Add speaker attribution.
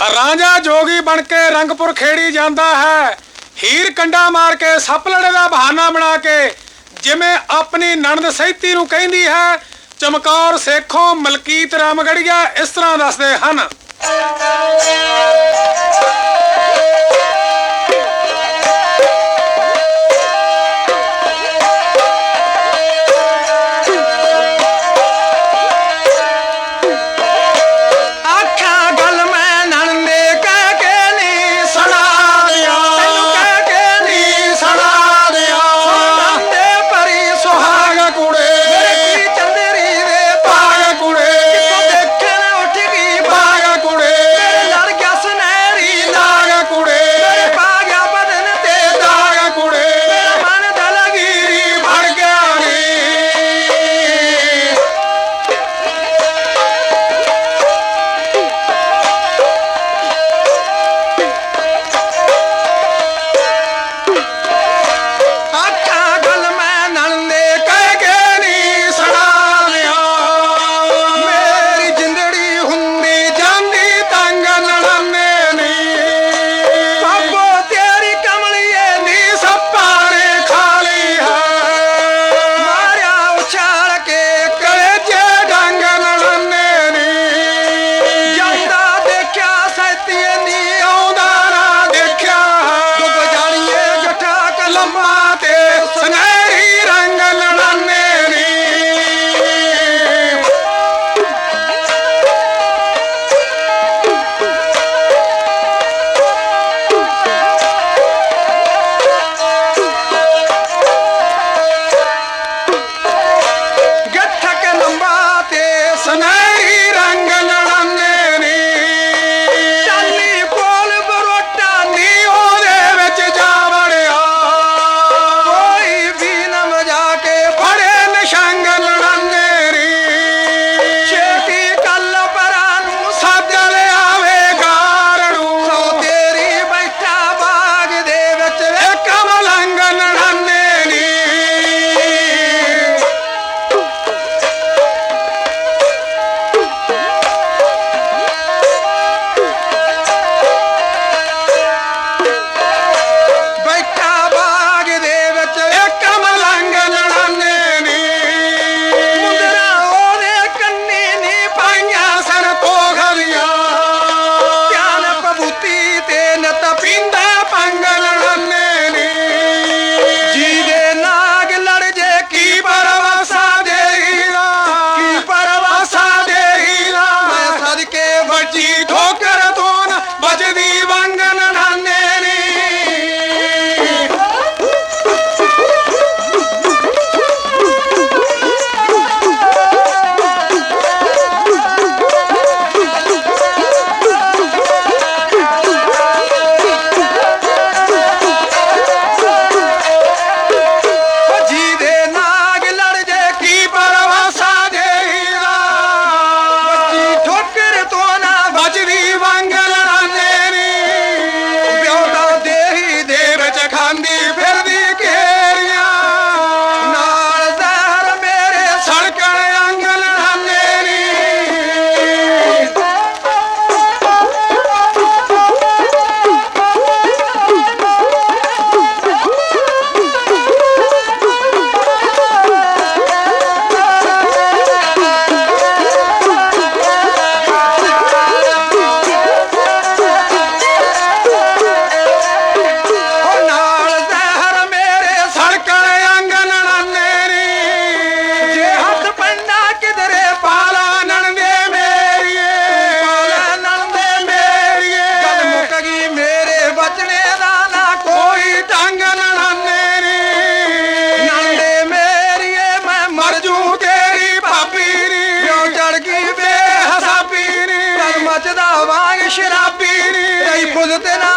Speaker 1: ਰਾਂਝਾ ਜੋਗੀ ਬਣ ਕੇ ਰੰਗਪੁਰ ਖੇੜੀ ਜਾਂਦਾ ਹੈ। ਹੀਰ ਕੰਡਾ ਮਾਰ ਕੇ ਸੱਪ ਲੜੇ ਦਾ ਬਹਾਨਾ ਬਣਾ ਕੇ ਜਿਵੇਂ ਆਪਣੀ ਨਣਦ ਸਹਿਤੀ ਨੂੰ ਕਹਿੰਦੀ ਹੈ, ਚਮਕੌਰ ਸੇਖੋਂ ਮਲਕੀਤ ਰਾਮਗੜੀਆ ਇਸ ਤਰ੍ਹਾਂ ਦੱਸਦੇ ਹਨ। সেরা
Speaker 2: পীর এই প্রজাতে না